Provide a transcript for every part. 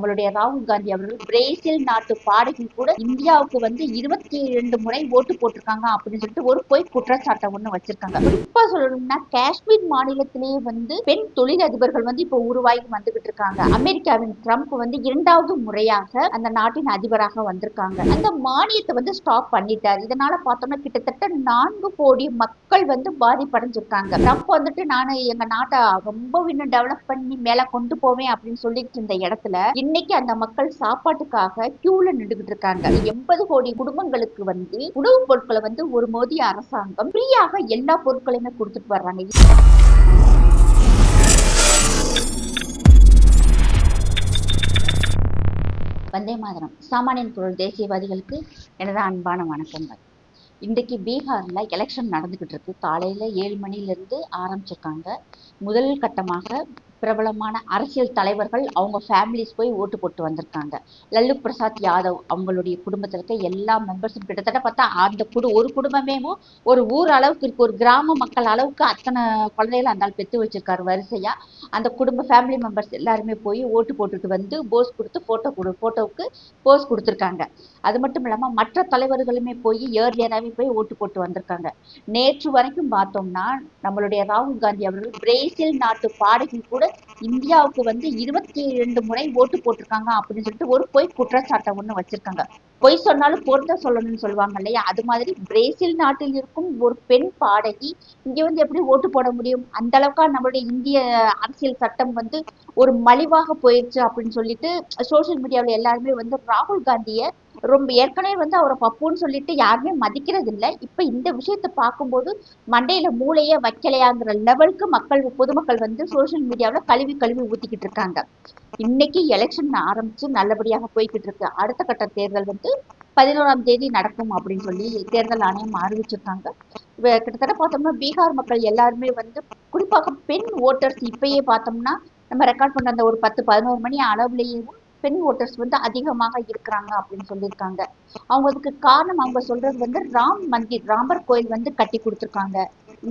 நம்மளுடைய ராகுல் காந்தி அவர்கள் பிரேசில் நாட்டு பாடகி கூட இந்தியாவுக்கு வந்து இருபத்தி இரண்டு முறை ஓட்டு போட்டிருக்காங்க அப்படின்னு சொல்லிட்டு ஒரு பொய் குற்றச்சாட்டை ஒண்ணு வச்சிருக்காங்க. குறிப்பா சொல்லணும்னா காஷ்மீர் மாநிலத்திலேயே வந்து பெண் தொழிலதிபர்கள் வந்து இப்போ உருவாகி வந்துகிட்டு இருக்காங்க அமெரிக்காவின் ட்ரம்ப் வந்து இரண்டாவது முறையாக அந்த நாட்டின் அதிபராக வந்திருக்காங்க. அந்த மானியத்தை வந்து ஸ்டாப் பண்ணிட்டார். இதனால பார்த்தோம்னா கிட்டத்தட்ட நான்கு கோடி மக்கள் வந்து பாதிப்படைஞ்சிருக்காங்க. ட்ரம்ப் வந்துட்டு நான் எங்க நாட்டை ரொம்ப இன்னும் டெவலப் பண்ணி மேல கொண்டு போவேன் அப்படின்னு சொல்லிட்டு இருந்த இடத்துல இன்னைக்கு அந்த மக்கள் சாப்பாட்டுக்காக கியூல நின்றுகிட்டு இருக்காங்க. எண்பது கோடி குடும்பங்களுக்கு வந்து உணவுப் பொருட்களை வந்து ஒரு மோதி அரசாங்கம் ஃப்ரீயாக எல்லா பொருட்களையுமே கொடுத்துட்டு வர்றாங்க. வந்தே மாதரம். சாமானியன் பொருள் தேசியவாதிகளுக்கு எனது அன்பான வணக்கங்கள். இன்றைக்கு பீகார்ல எலெக்ஷன் நடந்துகிட்டு இருக்கு. காலையில ஏழு மணில இருந்து ஆரம்பிச்சிருக்காங்க. முதல் கட்டமாக பிரபலமான அரசியல் தலைவர்கள் அவங்க ஃபேமிலிஸ் போய் ஓட்டு போட்டு வந்திருக்காங்க. லல்லு பிரசாத் யாதவ் அவங்களுடைய குடும்பத்தில் இருக்க எல்லா மெம்பர்ஸும் கிட்டத்தட்ட பார்த்தா அந்த குடு ஒரு குடும்பமே ஒரு ஊர் அளவுக்கு இருக்கு. ஒரு கிராம மக்கள் அளவுக்கு அத்தனை குழந்தைகளை அந்த ஆள் பெற்று வச்சிருக்காரு வரிசையா. அந்த குடும்ப ஃபேமிலி மெம்பர்ஸ் எல்லாருமே போய் ஓட்டு போட்டுட்டு வந்து போஸ் கொடுத்து போட்டோ கொடு போட்டோவுக்கு போஸ் கொடுத்துருக்காங்க. அது மட்டும் இல்லாமல் மற்ற தலைவர்களுமே போய் ஏர்லியராகவே போய் ஓட்டு போட்டு வந்திருக்காங்க. நேற்று வரைக்கும் பார்த்தோம்னா நம்மளுடைய ராகுல் காந்தி அவர்கள் பிரேசில் நாட்டு பாடகி கூட இந்தியாவுக்கு வந்து இருபத்தி இரண்டு முறை ஓட்டு போட்டிருக்காங்க அப்படின்னு சொல்லிட்டு ஒரு பொய் குற்றச்சாட்டை ஒண்ணு வச்சிருக்காங்க. பொய் சொன்னாலும் பொருந்த சொல்லணும்னு சொல்லுவாங்க இல்லையா? அது மாதிரி பிரேசில் நாட்டில் இருக்கும் ஒரு பெண் பாடகி இங்க வந்து எப்படி ஓட்டு போட முடியும்? அந்த அளவுக்கா நம்மளுடைய இந்திய அரசியல் சட்டம் வந்து ஒரு மலிவாக போயிடுச்சு அப்படின்னு சொல்லிட்டு சோசியல் மீடியாவில் எல்லாருமே வந்து ராகுல் காந்தியை ரொம்ப ஏற்கனவே வந்து அவரை பப்புன்னு சொல்லிட்டு யாருமே மதிக்கிறது இல்லை இப்போ இந்த விஷயத்த பார்க்கும்போது மண்டையில மூளையே வைக்கலையாங்கிற லெவலுக்கு மக்கள் பொதுமக்கள் வந்து சோசியல் மீடியாவில் கழுவி கழுவி ஊத்திக்கிட்டு இருக்காங்க. இன்னைக்கு எலெக்ஷன் ஆரம்பிச்சு நல்லபடியாக போய்கிட்டு இருக்கு. அடுத்த கட்ட தேர்தல் வந்து பதினோராம் தேதி நடக்கும் அப்படின்னு சொல்லி தேர்தல் ஆணையம் அறிவிச்சிருக்காங்க. கிட்டத்தட்ட பார்த்தோம்னா பீகார் மக்கள் எல்லாருமே வந்து குறிப்பாக பெண் ஓட்டர்ஸ் இப்பயே பார்த்தோம்னா நம்ம ரெக்கார்ட் பண்ண அந்த ஒரு பத்து பதினோரு மணி அளவுலேயும் பெண் ஓட்டர்ஸ் வந்து அதிகமாக இருக்கிறாங்க அப்படின்னு சொல்லியிருக்காங்க. அவங்க அதுக்கு காரணம் அவங்க சொல்றது வந்து ராம் மந்திர் ராமர் கோயில் வந்து கட்டி கொடுத்துருக்காங்க.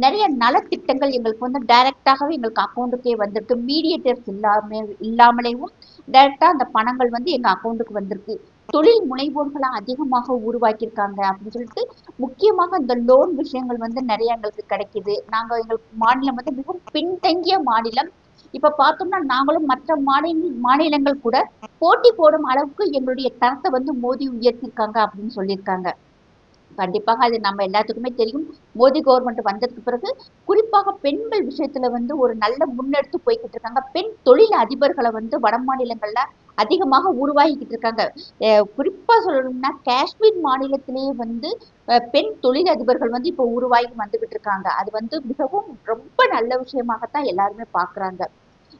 நிறைய நலத்திட்டங்கள் எங்களுக்கு வந்து டைரக்டாகவே எங்களுக்கு அக்கௌண்ட்டுக்கே வந்திருக்கு. மீடியேட்டர்ஸ் இல்லாம இல்லாமலேயும் டைரக்டா அந்த பணங்கள் வந்து எங்க அக்கௌண்ட்டுக்கு வந்திருக்கு. தொழில் முனைவோர்களை அதிகமாக உருவாக்கியிருக்காங்க அப்படின்னு சொல்லிட்டு முக்கியமாக இந்த லோன் விஷயங்கள் வந்து நிறைய எங்களுக்கு கிடைக்குது. நாங்க எங்களுக்கு மாநிலம் வந்து மிகவும் பின்தங்கிய மாநிலம். இப்ப பார்த்தோம்னா நாங்களும் மற்ற மாநில மாநிலங்கள் கூட போட்டி போடும் அளவுக்கு எங்களுடைய தரத்தை வந்து மோடி உயர்த்திருக்காங்க அப்படின்னு சொல்லியிருக்காங்க. கண்டிப்பாக அது நம்ம எல்லாத்துக்குமே தெரியும். மோடி கவர்மெண்ட் வந்ததுக்கு பிறகு குறிப்பாக பெண்கள் விஷயத்துல வந்து ஒரு நல்ல முன்னெடுத்து போய்கிட்டு இருக்காங்க. பெண் தொழில் அதிபர்களை வந்து வட மாநிலங்கள்ல அதிகமாக உருவாகிக்கிட்டு இருக்காங்க. குறிப்பா சொல்லணும்னா காஷ்மீர் மாநிலத்திலேயே வந்து பெண் தொழில் அதிபர்கள் வந்து இப்போ உருவாகி வந்துகிட்டு இருக்காங்க. அது வந்து மிகவும் ரொம்ப நல்ல விஷயமாகத்தான் எல்லாருமே பாக்குறாங்க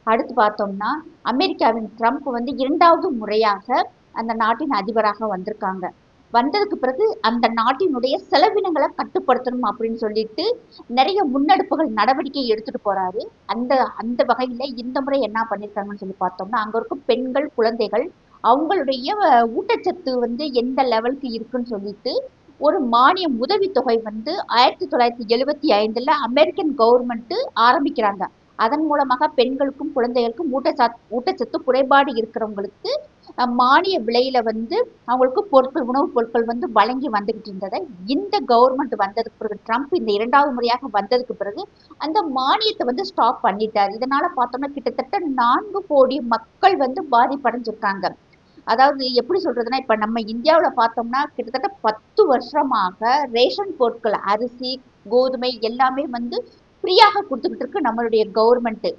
அடுத்து பார்த்தோம்னா அமெரிக்காவின் ட்ரம்ப் வந்து இரண்டாவது முறையாக அந்த நாட்டின் அதிபராக வந்திருக்காங்க. வந்ததுக்கு பிறகு அந்த நாட்டினுடைய செலவினங்களை கட்டுப்படுத்தணும் அப்படின்னு சொல்லிட்டு நிறைய முன்னெடுப்புகள் நடவடிக்கை எடுத்துட்டு போறாரு. அந்த அந்த வகையில இந்த முறை என்ன பண்ணிருக்காங்கன்னு சொல்லி பார்த்தோம்னா அங்க இருக்கும் பெண்கள் குழந்தைகள் அவங்களுடைய ஊட்டச்சத்து வந்து எந்த லெவலுக்கு இருக்குன்னு சொல்லிட்டு ஒரு மானிய உதவித்தொகை வந்து ஆயிரத்தி தொள்ளாயிரத்தி எழுபத்தி ஐந்துல அமெரிக்கன் கவர்மெண்ட் ஆரம்பிக்கிறாங்க. அதன் மூலமாக பெண்களுக்கும் குழந்தைகளுக்கும் ஊட்டச்சத் ஊட்டச்சத்து குறைபாடு இருக்கிறவங்களுக்கு மானிய விலையில வந்து அவங்களுக்கு பொருட்கள் உணவுப் பொருட்கள் வந்து வழங்கி வந்துகிட்டு இருந்ததை இந்த கவர்மெண்ட் வந்ததுக்கு பிறகு ட்ரம்ப் இந்த இரண்டாவது முறையாக வந்ததுக்கு பிறகு அந்த மானியத்தை வந்து ஸ்டாப் பண்ணிட்டார். இதனால பார்த்தோம்னா கிட்டத்தட்ட நான்கு கோடி மக்கள் வந்து பாதிப்படைஞ்சிருக்காங்க. அதாவது எப்படி சொல்றதுன்னா இப்ப நம்ம இந்தியாவில் பார்த்தோம்னா கிட்டத்தட்ட பத்து வருஷமாக ரேஷன் பொருட்கள் அரிசி கோதுமை எல்லாமே வந்து ஃப்ரீயாக கொடுத்துக்கிட்டு இருக்கு நம்மளுடைய கவர்மெண்ட்டு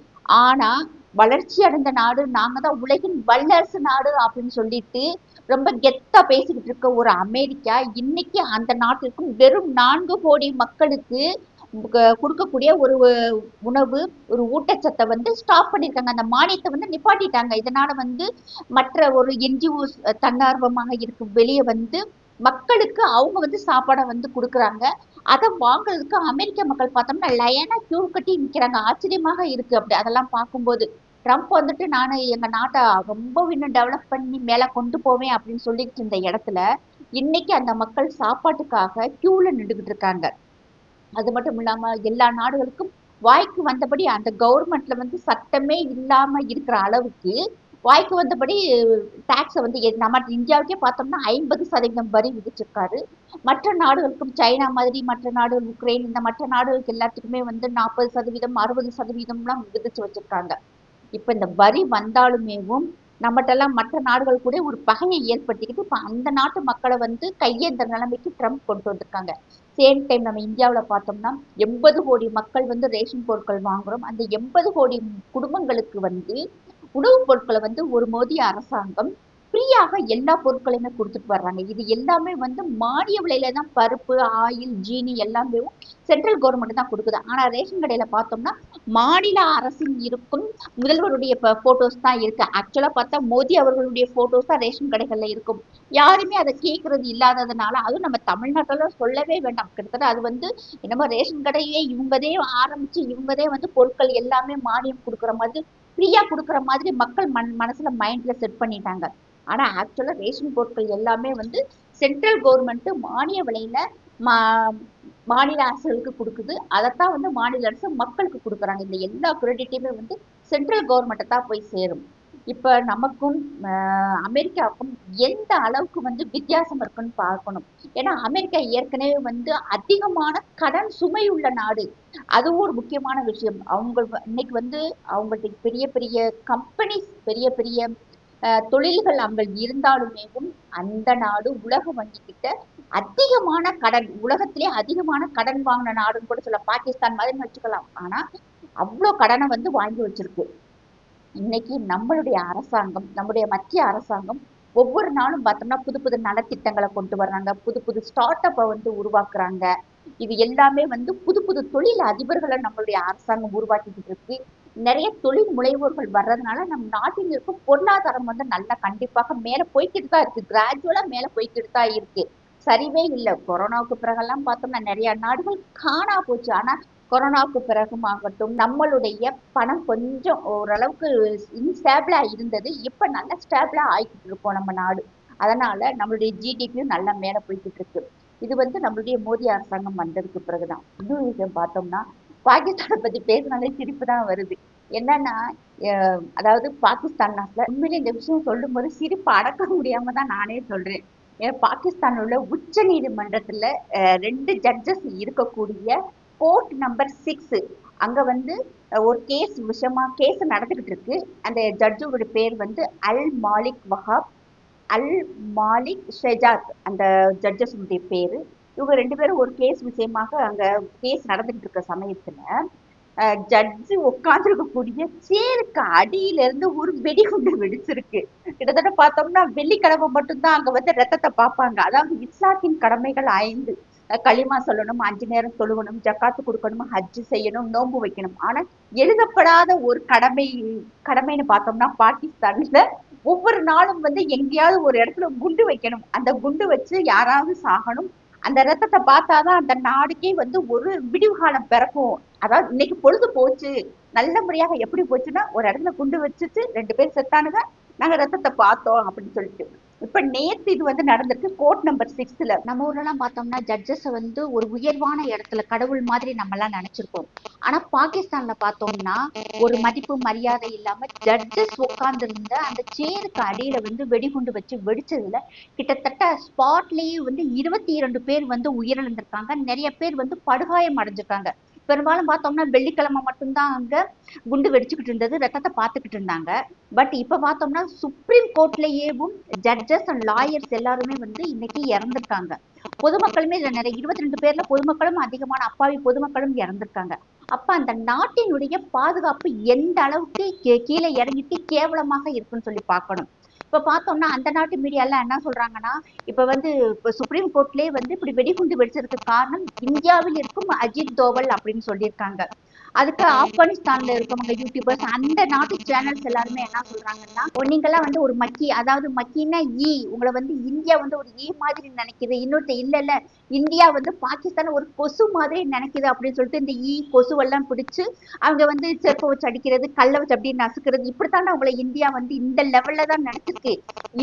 ஆனால் வளர்ச்சி அடைந்த நாடு நாங்கள் தான் உலகின் வல்லரசு நாடு அப்படின்னு சொல்லிட்டு ரொம்ப கெத்தா பேசிக்கிட்டு இருக்க ஒரு அமெரிக்கா இன்னைக்கு அந்த நாட்டிற்கும் வெறும் நான்கு கோடி மக்களுக்கு கொடுக்கக்கூடிய ஒரு உணவு ஒரு ஊட்டச்சத்தை வந்து ஸ்டாப் பண்ணியிருக்காங்க. அந்த மானியத்தை வந்து நிப்பாட்டிட்டாங்க. இதனால வந்து மற்ற ஒரு என்ஜிஓ தன்னார்வமாக இருக்கும் வெளியே வந்து மக்களுக்கு அவங்க வந்து சாப்பாடை வந்து கொடுக்குறாங்க. அதை வாங்குறதுக்கு அமெரிக்க மக்கள் பார்த்தோம்னா லயனா கியூ கட்டி நிற்கிறாங்க ஆச்சரியமாக இருக்கு அப்படி. அதெல்லாம் பார்க்கும்போது ட்ரம்ப் வந்துட்டு நான் எங்க நாட்டை ரொம்ப இன்னும் டெவலப் பண்ணி மேல கொண்டு போவேன் அப்படின்னு சொல்லிட்டு இருந்த இடத்துல இன்னைக்கு அந்த மக்கள் சாப்பாட்டுக்காக கியூல நின்றுகிட்டு இருக்காங்க. அது மட்டும் இல்லாம எல்லா நாடுகளுக்கும் வாய்க்கு வந்தபடி அந்த கவர்மெண்ட்ல வந்து சட்டமே இல்லாம இருக்கிற அளவுக்கு வாய்க்கு வந்தபடி டாக்ஸை வந்து எ- நம்ம இந்தியாவுக்கே பார்த்தோம்னா ஐம்பது சதவீதம் வரி விதிச்சிருக்காரு. மற்ற நாடுகளுக்கும் சைனா மாதிரி மற்ற நாடுகள் உக்ரைன் இந்த மற்ற நாடுகளுக்கு எல்லாத்துக்குமே வந்து நாற்பது சதவீதம் அறுபது சதவீதம்லாம் விதிச்சு வச்சிருக்காங்க. இப்போ இந்த வரி வந்தாலுமேவும் நம்மகிட்டலாம் மற்ற நாடுகள் கூட ஒரு பகையை ஏற்படுத்திக்கிட்டு இப்போ அந்த நாட்டு மக்களை வந்து கையேந்த நிலைமைக்கு ட்ரம்ப் கொண்டு வந்திருக்காங்க. சேம் டைம் நம்ம இந்தியாவில் பார்த்தோம்னா எண்பது கோடி மக்கள் வந்து ரேஷன் பொருட்கள் வாங்குறோம். அந்த எண்பது கோடி குடும்பங்களுக்கு வந்து உணவுப் பொருட்களை வந்து ஒரு மோதிய அரசாங்கம் ஃப்ரீயாக எல்லா பொருட்களையுமே கொடுத்துட்டு வர்றாங்க. இது எல்லாமே வந்து மானிய விலையில தான் பருப்பு ஆயில் ஜீனி எல்லாமே சென்ட்ரல் கவர்மெண்ட் தான் கொடுக்குது. ஆனா ரேஷன் கடையில பார்த்தோம்னா மாநில அரசின் இருக்கும் முதல்வருடைய போட்டோஸ் தான் இருக்கு. ஆக்சுவலா பார்த்தா மோடி அவர்களுடைய போட்டோஸ் தான் ரேஷன் கடைகள்ல இருக்கும். யாருமே அதை கேட்கறது இல்லாததுனால அதுவும் நம்ம தமிழ்நாட்டில சொல்லவே வேண்டாம். கிட்டத்தட்ட அது வந்து என்னமோ ரேஷன் கடையே இவங்கதே ஆரம்பிச்சு இவங்கதே வந்து பொருட்கள் எல்லாமே மானியம் கொடுக்குற மாதிரி ஃப்ரீயா கொடுக்குற மாதிரி மக்கள் மன் மனசுல மைண்ட்ல செட் பண்ணிட்டாங்க. ஆனா ஆக்சுவலாக ரேஷன் பொருட்கள் எல்லாமே வந்து சென்ட்ரல் கவர்மெண்ட் மானிய விலையில மா மாநில அரசுகளுக்கு கொடுக்குது. அதைத்தான் வந்து மாநில அரசு மக்களுக்கு கொடுக்குறாங்க. இந்த எல்லா கிரெடிட்டையுமே வந்து சென்ட்ரல் கவர்மெண்ட்டை தான் போய் சேரும். இப்ப நமக்கும் அமெரிக்காவுக்கும் எந்த அளவுக்கு வந்து வித்தியாசம் இருக்குன்னு பார்க்கணும். ஏன்னா அமெரிக்கா ஏற்கனவே வந்து அதிகமான கடன் சுமை உள்ள நாடு. அதுவும் ஒரு முக்கியமான விஷயம். அவங்க இன்னைக்கு வந்து அவங்களுக்கு பெரிய பெரிய கம்பெனிஸ் பெரிய பெரிய தொழில்கள் அங்க இருந்தாலுமேவும் அந்த நாடு உலக வங்கிக்கிட்ட அதிகமான கடன் உலகத்திலே அதிகமான கடன் வாங்கின நாடுன்னு கூட சொல்ல பாகிஸ்தான் மாதிரி வச்சுக்கலாம். ஆனா அவ்வளோ கடனை வந்து வாங்கி வச்சிருக்கு. இன்னைக்கு நம்மளுடைய அரசாங்கம் நம்முடைய மத்திய அரசாங்கம் ஒவ்வொரு நாளும் பார்த்தோம்னா புது புது நலத்திட்டங்களை கொண்டு வர்றாங்க. புது புது ஸ்டார்ட் அப்பை வந்து உருவாக்குறாங்க. இது எல்லாமே வந்து புது புது தொழில் அதிபர்களை நம்மளுடைய அரசாங்கம் உருவாக்கிட்டு இருக்கு. நிறைய தொழில் முனைவோர்கள் வர்றதுனால நம் நாட்டில் இருக்கும் பொருளாதாரம் வந்து நல்லா கண்டிப்பாக மேல போய்கிட்டு தான் இருக்கு. கிராஜுவலா மேல போய்கிட்டு தான் இருக்கு. சரிவே இல்லை. கொரோனாவுக்கு பிறகெல்லாம் பார்த்தோம்னா நிறைய நாடுகள் காணா போச்சு. ஆனா கொரோனாவுக்கு பிறகும் ஆகட்டும் நம்மளுடைய பணம் கொஞ்சம் ஓரளவுக்கு இன்ஸ்டேபிளா இருந்தது. இப்ப நல்ல ஸ்டேபிளா ஆயிக்கிட்டு இருக்கோம் நம்ம நாடு. அதனால நம்மளுடைய ஜிடிபியும் நல்லா மேல போய்கிட்டு இருக்கு. இது வந்து நம்மளுடைய மோடி அரசாங்கம் வந்ததுக்கு பிறகுதான். இன்னொரு விஷயம் பார்த்தோம்னா பாகிஸ்தானை பத்தி பேசினாலே சிரிப்பு தான் வருது. என்னன்னா அஹ் அதாவது பாகிஸ்தான் நாட்டில் உண்மையிலே இந்த விஷயம் சொல்லும்போது சிரிப்பு அடக்க முடியாம தான் நானே சொல்றேன். ஏன்னா உள்ள உச்ச நீதிமன்றத்துல அஹ் ரெண்டு ஜட்ஜஸ் இருக்கக்கூடிய கோர்ட் நம்பர் சிக்ஸு அங்கே வந்து ஒரு கேஸ் விஷயமா கேஸ் நடந்துக்கிட்டு இருக்கு. அந்த ஜட்ஜோட பேர் வந்து அல் மாலிக் வஹாப். அல் மாலிக் ஷெஜாத் அந்த ஜட்ஜஸுடைய பேர். இவங்க ரெண்டு பேரும் ஒரு கேஸ் விஷயமாக அங்கே கேஸ் நடந்துகிட்டு இருக்க சமயத்தில் ஜட்ஜு உட்காந்துருக்கக்கூடிய சேருக்கு அடியிலிருந்து ஒரு வெடிகுண்டு வெடிச்சிருக்கு. கிட்டத்தட்ட பார்த்தோம்னா வெள்ளிக்கிழமை மட்டும்தான் அங்கே வந்து ரத்தத்தை பார்ப்பாங்க. அதாவது இஸ்லாத்தின் கடமைகள் ஐந்து களிமா சொல்லணும் அஞ்சு நேரம் தொழுகணும் ஜக்காத்து கொடுக்கணும் ஹஜ்ஜு செய்யணும் நோன்பு வைக்கணும். ஆனா எழுதப்படாத ஒரு கடமை கடமைன்னு பார்த்தோம்னா பாகிஸ்தான்ல ஒவ்வொரு நாளும் வந்து எங்கேயாவது ஒரு இடத்துல குண்டு வைக்கணும். அந்த குண்டு வச்சு யாராவது சாகணும். அந்த ரத்தத்தை பார்த்தாதான் அந்த நாடுக்கே வந்து ஒரு விடிவு காலம் பிறக்கும். அதாவது இன்னைக்கு பொழுது போச்சு. நல்ல முறையாக எப்படி போச்சுன்னா ஒரு இடத்துல குண்டு வச்சுட்டு ரெண்டு பேர் செத்தானுங்க. நாங்க ரத்தத்தை பார்த்தோம் அப்படின்னு சொல்லிட்டு. இப்ப நேத்து இது வந்து நடந்திருக்கு கோர்ட் நம்பர் சிக்ஸ்ல நம்ம ஊர்ல எல்லாம் பார்த்தோம்னா ஜட்ஜஸ் வந்து ஒரு உயர்வான இடத்துல கடவுள் மாதிரி நம்ம எல்லாம் நினைச்சிருக்கோம் ஆனா பாகிஸ்தான்ல பார்த்தோம்னா ஒரு மதிப்பு மரியாதை இல்லாம ஜட்ஜஸ் உட்கார்ந்து இருந்த அந்த சேருக்கு அடியில வந்து வெடிகுண்டு வச்சு வெடிச்சதுல கிட்டத்தட்ட ஸ்பாட்லயே வந்து இருபத்தி இரண்டு பேர் வந்து உயிரிழந்திருக்காங்க. நிறைய பேர் வந்து படுகாயம் அடைஞ்சிருக்காங்க. பெரும்பாலும் பார்த்தோம்னா வெள்ளிக்கிழமை மட்டும்தான் அங்க குண்டு வெடிச்சுக்கிட்டு இருந்தது ரத்தத்தை பார்த்துக்கிட்டு இருந்தாங்க. பட் இப்ப பார்த்தோம்னா சுப்ரீம் கோர்ட்லயேவும் ஜட்ஜஸ் அண்ட் லாயர்ஸ் எல்லாருமே வந்து இன்னைக்கு இறந்துருக்காங்க. பொதுமக்களுமே இதில் நிறைய இருபத்தி ரெண்டு பேர்ல பொதுமக்களும் அதிகமான அப்பாவி பொதுமக்களும் இறந்திருக்காங்க. அப்ப அந்த நாட்டினுடைய பாதுகாப்பு எந்த அளவுக்கு கீழே இறங்கிட்டு கேவலமாக இருக்குன்னு சொல்லி பார்க்கணும். இப்ப பார்த்தோம்னா அந்த நாட்டு மீடியா எல்லாம் என்ன சொல்றாங்கன்னா இப்ப வந்து இப்ப சுப்ரீம் கோர்ட்லயே வந்து இப்படி வெடிகுண்டு வெடிச்சதுக்கு காரணம் இந்தியாவில் இருக்கும் அஜித் தோவல் அப்படின்னு சொல்லியிருக்காங்க. அதுக்கு ஆப்கானிஸ்தான்ல இருக்கவங்க யூடியூபர்ஸ் அந்த நாட்டு சேனல்ஸ் எல்லாருமே என்ன சொல்றாங்கன்னா நீங்கெல்லாம் வந்து ஒரு மக்கி அதாவது மக்கின்னா ஈ உங்களை வந்து இந்தியா வந்து ஒரு ஈ மாதிரி நினைக்குது. இன்னொருத்த இல்ல இல்ல இந்தியா வந்து பாகிஸ்தான் ஒரு கொசு மாதிரி நினைக்குது அப்படின்னு சொல்லிட்டு இந்த ஈ கொசுவெல்லாம் பிடிச்சு அவங்க வந்து செருப்பை வச்சு அடிக்கிறது கல்லை வச்சு அப்படி நசுக்கிறது இப்படித்தானே உங்களை இந்தியா வந்து இந்த லெவல்ல தான் நினைச்சிருக்கு.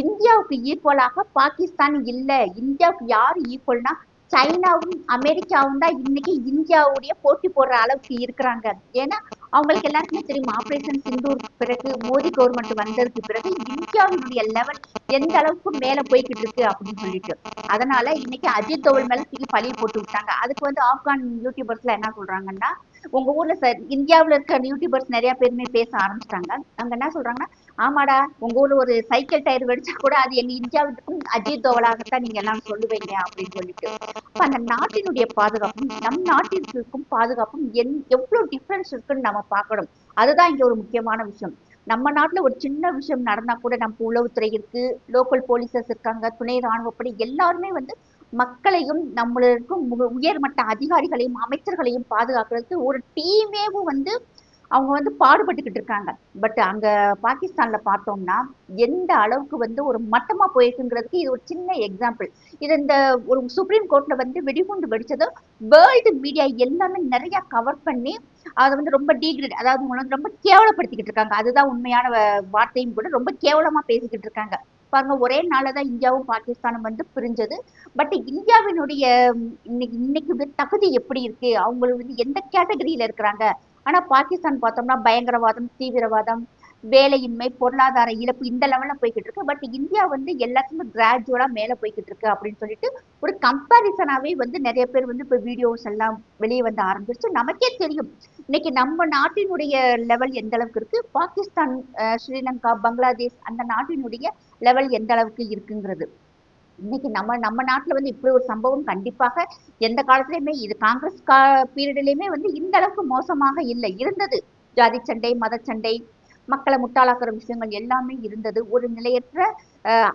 இந்தியாவுக்கு ஈக்குவலாக பாகிஸ்தான் இல்ல. இந்தியாவுக்கு யாரு ஈக்குவல்னா சைனாவும் அமெரிக்காவும் தான் இன்னைக்கு இந்தியாவுடைய போட்டி போடுற அளவுக்கு இருக்கிறாங்க. ஏன்னா அவங்களுக்கு எல்லாருக்குமே தெரியும்? ஆபரேஷன் சிந்தூர் பிறகு மோடி கவர்மெண்ட் வந்ததுக்கு பிறகு இந்தியாவினுடைய லெவல் எந்த அளவுக்கு மேல போய்கிட்டு இருக்கு அப்படின்னு சொல்லிட்டு. அதனால இன்னைக்கு அஜித் தோவல் மேல தூக்கி பழி போட்டு விட்டாங்க. அதுக்கு வந்து ஆப்கான் யூடியூபர்ஸ்ல என்ன சொல்றாங்கன்னா உங்க ஊர்ல சார் இந்தியாவுல இருக்க யூடியூபர்ஸ் நிறைய பேருமே பேச ஆரம்பிச்சிட்டாங்க. அங்க என்ன சொல்றாங்கன்னா ஆமாடா உங்க ஊர்ல ஒரு சைக்கிள் டயர் வெடிச்சா கூட அது எங்க இந்தியாவுக்கும் அஜித் தோவலாகத்தான் நீங்க எல்லாம் சொல்லுவீங்க அப்படின்னு சொல்லிட்டு. அப்ப அந்த நாட்டினுடைய பாதுகாப்பும் நம் நாட்டிற்கு இருக்கும் பாதுகாப்பும் என் எவ்வளவு டிஃபரன்ஸ் இருக்குன்னு நம்ம பார்க்கணும். அதுதான் இங்க ஒரு முக்கியமான விஷயம். நம்ம நாட்டுல ஒரு சின்ன விஷயம் நடந்தா கூட நம்ம உளவுத்துறை இருக்கு லோக்கல் போலீசர்ஸ் இருக்காங்க துணை ராணுவப்படை எல்லாருமே வந்து மக்களையும் நம்மளுக்கும் உ- உயர்மட்ட அதிகாரிகளையும் அமைச்சர்களையும் பாதுகாக்கிறதுக்கு ஒரு டீமேவும் வந்து அவங்க வந்து பாடுபட்டுக்கிட்டு இருக்காங்க. பட் அங்க பாகிஸ்தான்ல பார்த்தோம்னா எந்த அளவுக்கு வந்து ஒரு மட்டமா போயிருக்குங்கிறதுக்கு இது ஒரு சின்ன எக்ஸாம்பிள் இது இந்த ஒரு சுப்ரீம் கோர்ட்ல வந்து வெடிகுண்டு வெடிச்சது. வேர்ல்டு மீடியா எல்லாமே நிறைய கவர் பண்ணி அதை வந்து ரொம்ப டீக்ரேட் அதாவது வந்து ரொம்ப கேவலப்படுத்திக்கிட்டு இருக்காங்க. அதுதான் உண்மையான வ- வார்த்தையும் கூட ரொம்ப கேவலமா பேசிக்கிட்டு இருக்காங்க. பாருங்க ஒரே நாள்ல தான் இந்தியாவும் பாகிஸ்தானும் வந்து பிரிஞ்சது. பட் இந்தியாவினுடைய இன்னைக்கு இன்னைக்கு தகுதி எப்படி இருக்கு? அவங்களுக்கு வந்து எந்த கேட்டகரியில இருக்கிறாங்க? ஆனா பாகிஸ்தான் பார்த்தோம்னா பயங்கரவாதம் தீவிரவாதம் வேலையின்மை பொருளாதார இழப்பு இந்த லெவல்ல போய்கிட்டு இருக்கு. பட் இந்தியா வந்து எல்லாத்துக்குமே கிராஜுவலா மேல போய்கிட்டு இருக்கு அப்படின்னு சொல்லிட்டு ஒரு கம்பாரிசனாவே வந்து நிறைய பேர் வந்து இப்ப வீடியோஸ் எல்லாம் வெளியே வந்து ஆரம்பிச்சு நமக்கே தெரியும். இன்னைக்கு நம்ம நாட்டினுடைய லெவல் எந்த அளவுக்கு இருக்கு? பாகிஸ்தான் ஸ்ரீலங்கா பங்களாதேஷ் அந்த நாட்டினுடைய லெவல் எந்த அளவுக்கு இருக்குங்கிறது. இன்னைக்கு நம்ம நம்ம நாட்டுல வந்து இப்படி ஒரு சம்பவம் கண்டிப்பாக எந்த காலத்திலயுமே இது காங்கிரஸ் கா பீரியட்லயுமே வந்து இந்த அளவுக்கு மோசமாக இல்லை. இருந்தது. ஜாதி சண்டை மதச்சண்டை மக்களை முட்டாளாக்குற விஷயங்கள் எல்லாமே இருந்தது. ஒரு நிலையற்ற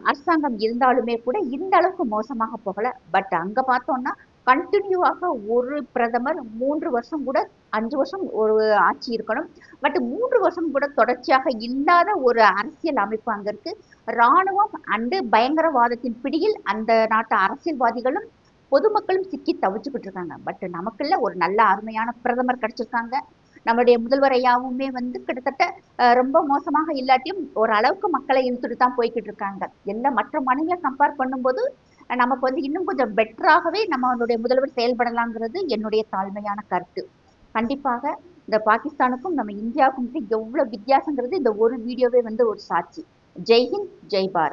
அரசாங்கம் இருந்தாலுமே கூட இந்த அளவுக்கு மோசமாக போகலை. பட் அங்க பார்த்தோம்னா கண்டினியூவாக ஒரு பிரதமர் மூன்று வருஷம் கூட அஞ்சு வருஷம் ஒரு ஆட்சி இருக்கணும். பட் மூன்று வருஷம் கூட தொடர்ச்சியாக இல்லாத ஒரு அரசியல் அமைப்பு அங்க இருக்கு. ராணுவம் அண்டு பயங்கரவாதத்தின் பிடியில் அந்த நாட்டு அரசியல்வாதிகளும் பொதுமக்களும் சிக்கி தவிச்சுக்கிட்டு இருக்காங்க. பட் நமக்குள்ள ஒரு நல்ல அருமையான பிரதமர் கிடைச்சிருக்காங்க. நம்மளுடைய முதல்வர் ஐயாவுமே வந்து கிட்டத்தட்ட ரொம்ப மோசமாக இல்லாட்டியும் ஓரளவுக்கு மக்களை இழுத்துட்டு தான் போய்கிட்டு இருக்காங்க. எல்லாம் மற்ற மாநில கம்பேர் பண்ணும்போது நமக்கு வந்து இன்னும் கொஞ்சம் பெட்டராகவே நம்மளுடைய முதல்வர் செயல்படலாங்கிறது என்னுடைய தாழ்மையான கருத்து. கண்டிப்பாக இந்த பாகிஸ்தானுக்கும் நம்ம இந்தியாவுக்கும் எவ்வளவு வித்தியாசங்கிறது இந்த ஒரு வீடியோவே வந்து ஒரு சாட்சி. ஜெய் ஹிந்த் ஜெய் பாரத்.